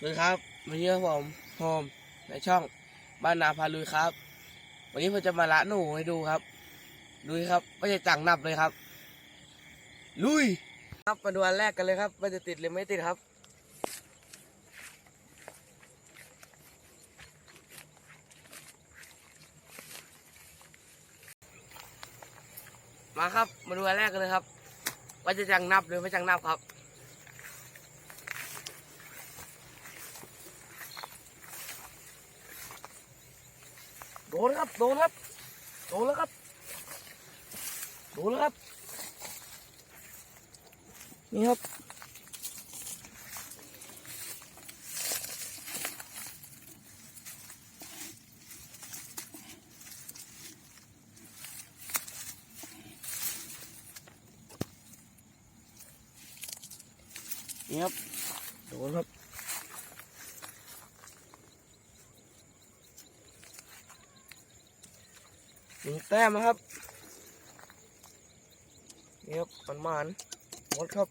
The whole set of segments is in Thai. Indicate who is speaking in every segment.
Speaker 1: สวัสดีครับวันนี้ผมโฮมในช่องบ้านนาพาลุยครับ วันนี้ผมจะมาละหนูให้ดูครับ ดูครับไม่ใช่จังนับเลยครับ ลุย ครับมาดูอันแรกกันเลยครับว่าจะติดหรือไม่ติดครับ มาครับมาดูอันแรกกันเลยครับว่าจะจังนับหรือไม่จังนับครับ นครับโดนครับโดนแล้วครับโดนแล้วครับนี่ครับ นี่ครับ โดนครับ หนึ่งแต้มนะครับนี่ครับมันมันหมดครับ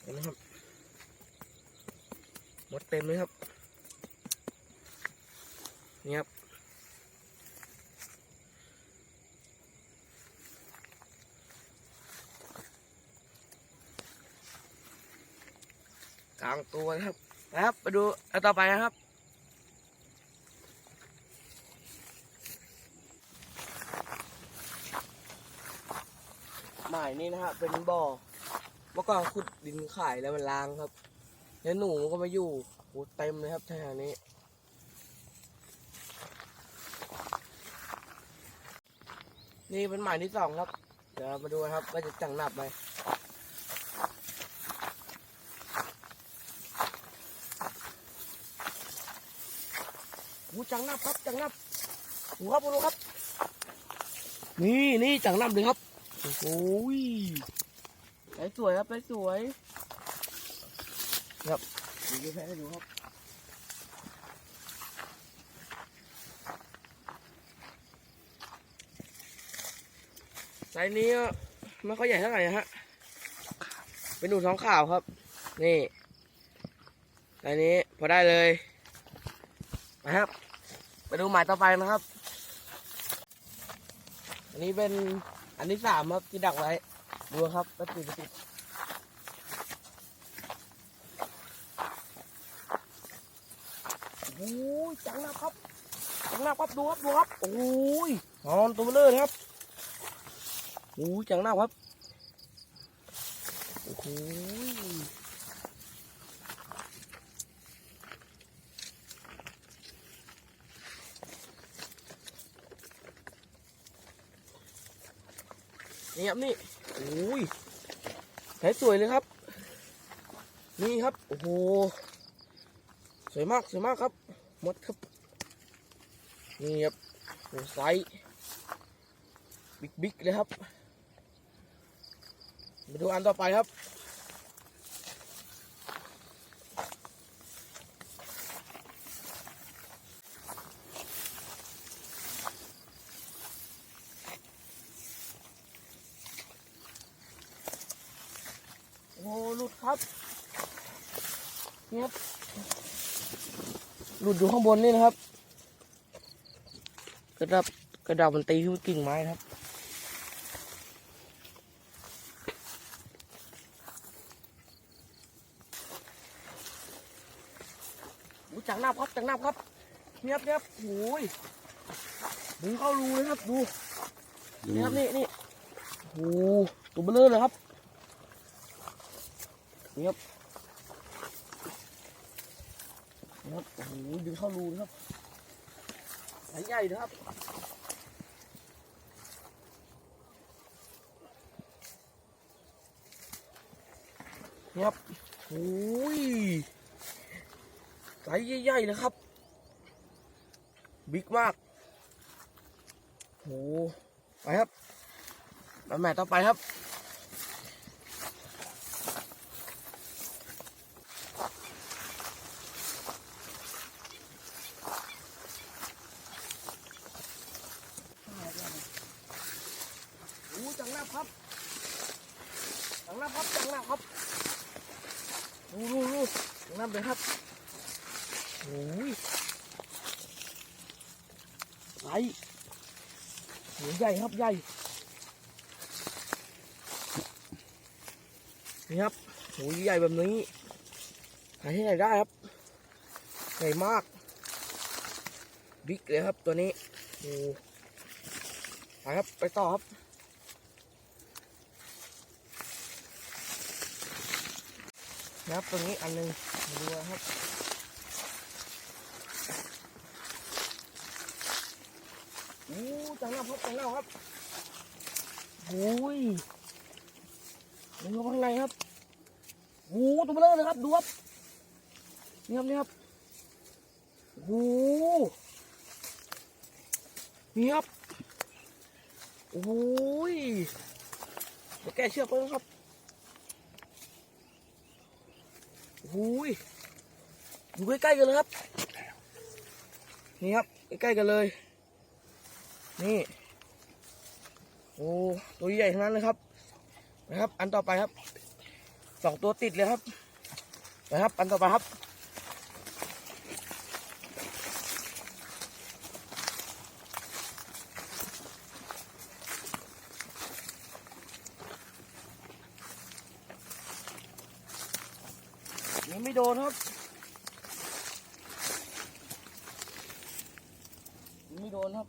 Speaker 1: เห็นไหมครับหมดเต็มเลยครับนี่ครับ กลางตัวนะครับนะครับไปดูอันต่อไปนะครับหมายนี้นะฮะเป็นบ่อเมื่อก่อนขุดดินขายแล้วมันล้างครับ แล้วหนูก็มาอยู่โหเต็มเลยครับแถวนี้นี่เป็นหมายที่สองครับ เดี๋ยวมาดูนะครับว่าจะจังหนับไหม จังหนับครับจังหนับดูครับดูครับ นี่นี่จังหนับเลยครับโอ้โหยไปสวยครับไปสวยครับดูแพ้ให้ดูครับไซส์นี้ก็ไม่ค่อยใหญ่เท่าไหร่นะฮะ เป็นหนูท้องขาวครับ นี่ไซส์นี้พอได้เลยนะครับ ไปดูหมายต่อไปนะครับ อันนี้เป็นอันที่สามครับที่ดักไว้ ดูครับก็ติดติดโอ้ยจังนะครับจังนะครับดูครับดูครับโอ้ยนอนตัวเบลอเลยครับโอ้ยจังนะครับโอ้โนี่ครับนี่โอ้ยสายสวยเลยครับ นี่ครับ โอ้โห สวยมากสวยมากครับหมดครับ นี่ครับโอ้ไซส์บิ๊กบิ๊กเลยครับ มาดูอันต่อไปครับ โอ้โหหลุดครับเนี่ยครับหลุ ดอยู่ข้างบนนี่นะครับ กระดับกระดับมันตีที่กิ่งไม้ครับจังหน้าครับจังหน้าครับเนียบเนียบโอ้ยดึงเข้ารูเลยครับดูนี่ครับนี่นี่โอ้ตัวเบลอเลยครับเนี่ครับนี่ ครับโอ้โหดึงเข้ารูนะครับสายใหญ่นะครับนี่ครับโอ้ยสายใหญ่ๆเลยครับ บิ๊กมากโอ้ไปครับมาแมตช์ต่อไปครับ อังหน้าครับจังน้าครับจังน้าครับดูดูดูจังน้าเลยครับโอ้ยใหญ่ใหญ่ครับใหญ่นี่ครับโหใหญ่แบบนี้หาที่ไหนได้ครับใหญ่มากบิ๊กเลยครับตัวนี้โอ้ไปครับไปต่อครับ นะครับตรงนี้อันหนึงมาดูครับโอ้จังหน้าครับจังหน้าครับโอ้ยดูครับข้างในครับโอ้ตัวเบลอเลยครับดูครับนี่ครับนี่ครับโอ้นี่ครับโอ้ยแกเชือกไปนะครับ หูยอยู่ใกล้ๆกันเลยครับ นี่ครับใกล้ๆกันเลย นี่ โอ้ตัวใหญ่ทั้งนั้นเลยครับ นะครับ อันต่อไปครับสองตัวติดเลยครับนะครับ อันต่อไปครับ ไม่โดนครับ ไม่โดนครับ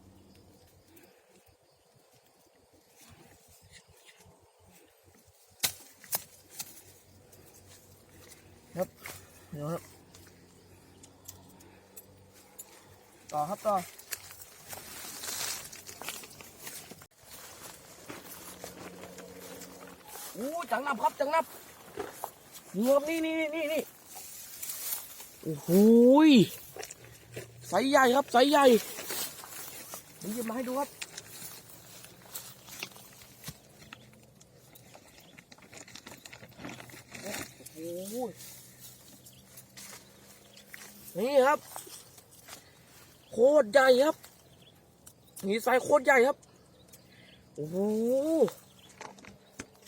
Speaker 1: ครับ เดี๋ยวครับ ต่อครับต่ออู้จังนับครับจังนับนี่ครับนี่นี่นี่นี่ โอ้โหยไซส์ใหญ่ครับไซส์ใหญ่นี่จะมาให้ดูครับโอ้โหนี่ครับ โคตรใหญ่ครับนี่ไซส์โคตรใหญ่ครับโอ้โห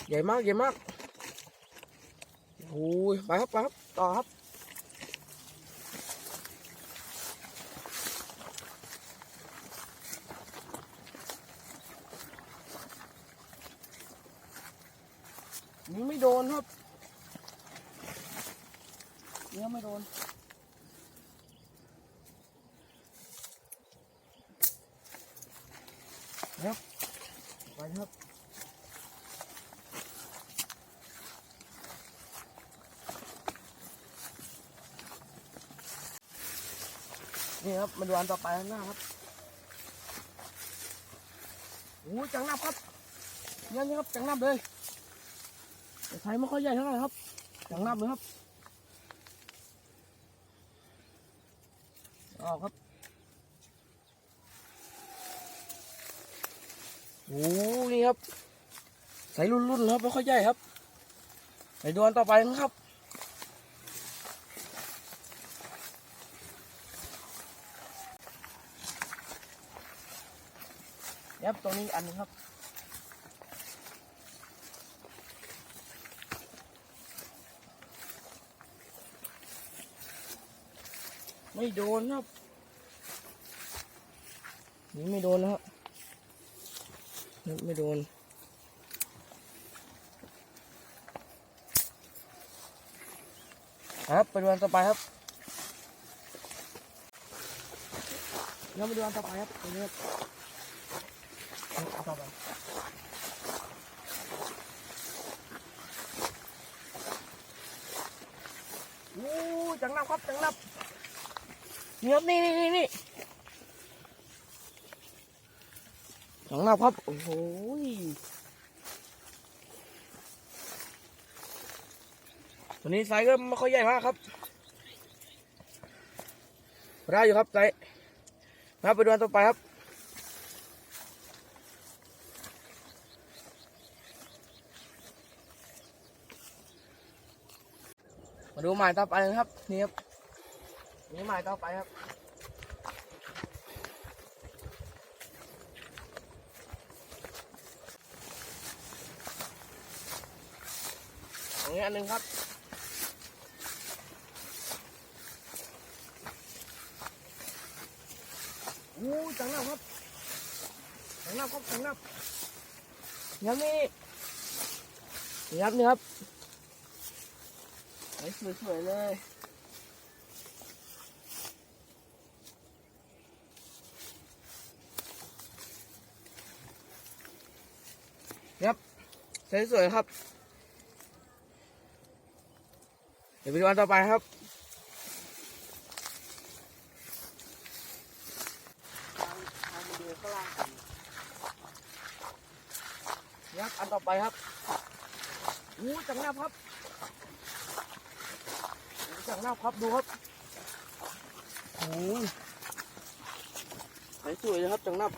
Speaker 1: ใหญ่มากใหญ่มากโอ้ยไปครับไปครับต่อครับ นี่ไม่โดนครับเนี่ยไม่โดนครับไปครับนี่ครับมาดูอันต่อไปข้างหน้าครับโอ้ยจังนับครับเนี่ยนี่ครับจังนับเลย แต่ไม่ค่อยใหญ่เท่าไหร่ครับจังนับเลยครับ ออกครับ โอ้นี่ครับไซส์รุ่นๆครับไม่ค่อยใหญ่ครับ ไปดูอันต่อไปนะครับครับตรงนี้อันหนึงครับ ไม่โดนครับนี่ไม่โดนนะครับนี่ไม่โดน ครับไปดูอันต่อไปครับเดี๋ยวมาดูอันต่อไปครับตรงนี้ครับต่อไปโอ้ยจังนับครับจังนับ นี่ครับนี่นี่นี่นี่จังนับครับ โอ้โหตัวนี้ไซส์ก็ไม่ค่อยใหญ่มากครับได้อยู่ครับไซส์ครับไปดูอันต่อไปครับมาดูหมายต่อไปนะครับนี่ครับ นี่หมายต่อไปครับอันนี้อันนึงครับอู้จังแล้ครับจังแล้ครับจังแล้ยังมีนี่ครับนี่ครับสวยๆเลย ครับสวยๆครับ เดี๋ยวไปดูอันต่อไปครับครับอันต่อไปครับอู้จังหน้าครับจังหน้าครับดูครับโอ้ยสวยๆครับจังหน้า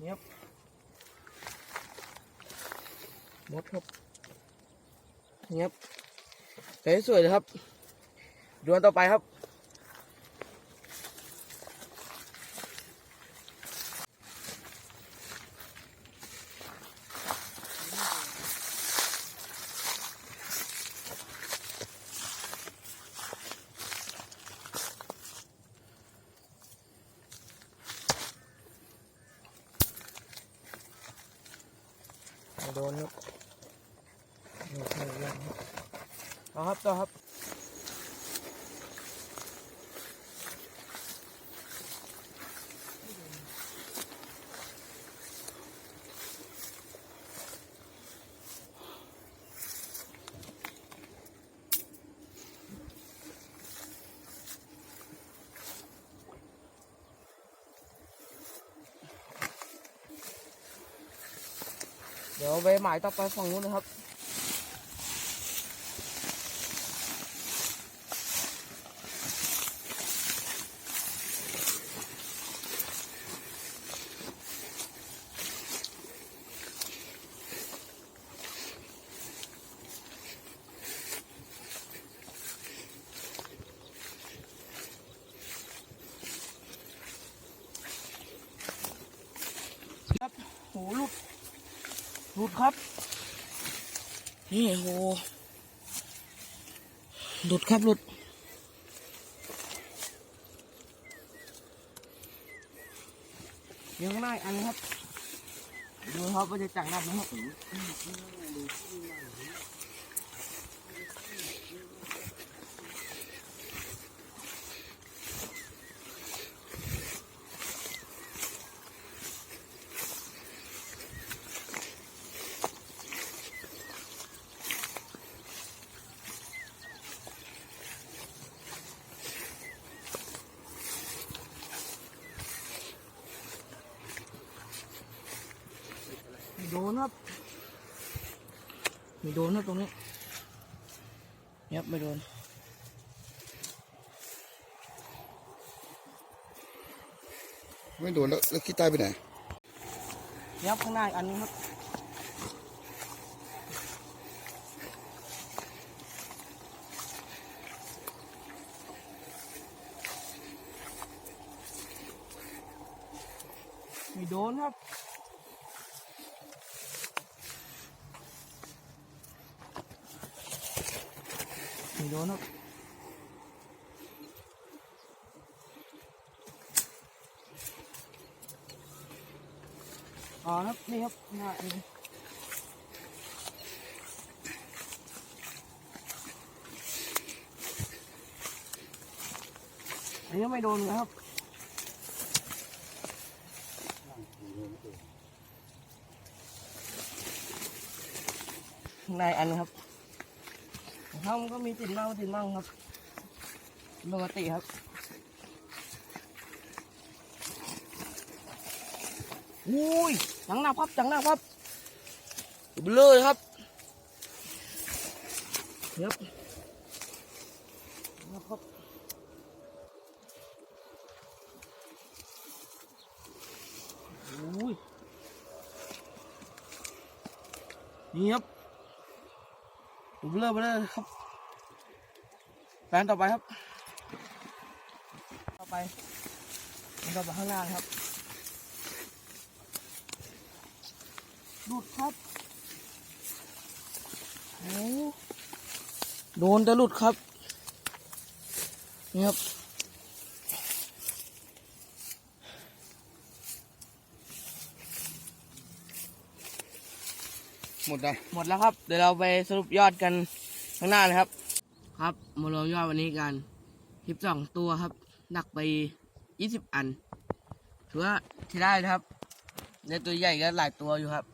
Speaker 1: นี่ครับห มดครับนี่ครับสวยๆเลยครับดูอันต่อไปครับ โดนครับไม่ใช่เรื่องครับเอา ครับต่อครับเดี๋ยวไปหมายต่อไปฝั่งนู้นนะครับครับโหหลุด หลุดครับ นี่โหหลุดครับหลุด ยังข้างหน้ายอันนึงครับ ดูครับว่าจะจังรับไหมครับ นครับไม่โดนครับตรงนี้ยับไม่โดน
Speaker 2: ไม่โดนแล้วแล้วขี้ใต้ไปไหน
Speaker 1: ยับข้างหน้าอีกอันนึงครับไม่โดนครับ ไม่โดนครับอ๋อครับนี่ครับหน้านี่อันนี้ไม่โดนครับข้างในอันนึงครับ ของเขามันก็มีติดมั่งไม่ติดมั่งครับปกติครับอุ้ยจังหนักครับจังหนักครับเบลอเลยครับเยบนะครับอุ้ยนี่ครับ ดูเบลอไปเลยครับแฟนต่อไปครับ ต่อไปมันก็ไปข้างหน้าครับหลุดครับโอ้โดนแต่หลุดครับนี่ครับ
Speaker 2: หมดนะ
Speaker 1: หมดแล้วครับ เดี๋ยวเราไปสรุปยอดกันข้างหน้าเลยครับ ครับมารวมยอดวันนี้กันคลิปสองตัวครับหนักไปยี่สิบอันถือว่าที่ได้นะครับ ในตัวใหญ่ก็หลายตัวอยู่ครับ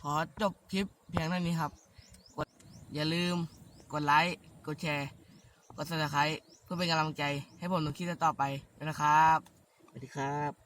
Speaker 1: ขอจบคลิปเพียงเท่านี้ครับกดอย่าลืมกดไลค์ กดแชร์ กด subscribe เพื่อเป็นกำลังใจให้ผมทำคลิปต่อไปด้วยนะครับสวัสดีครับ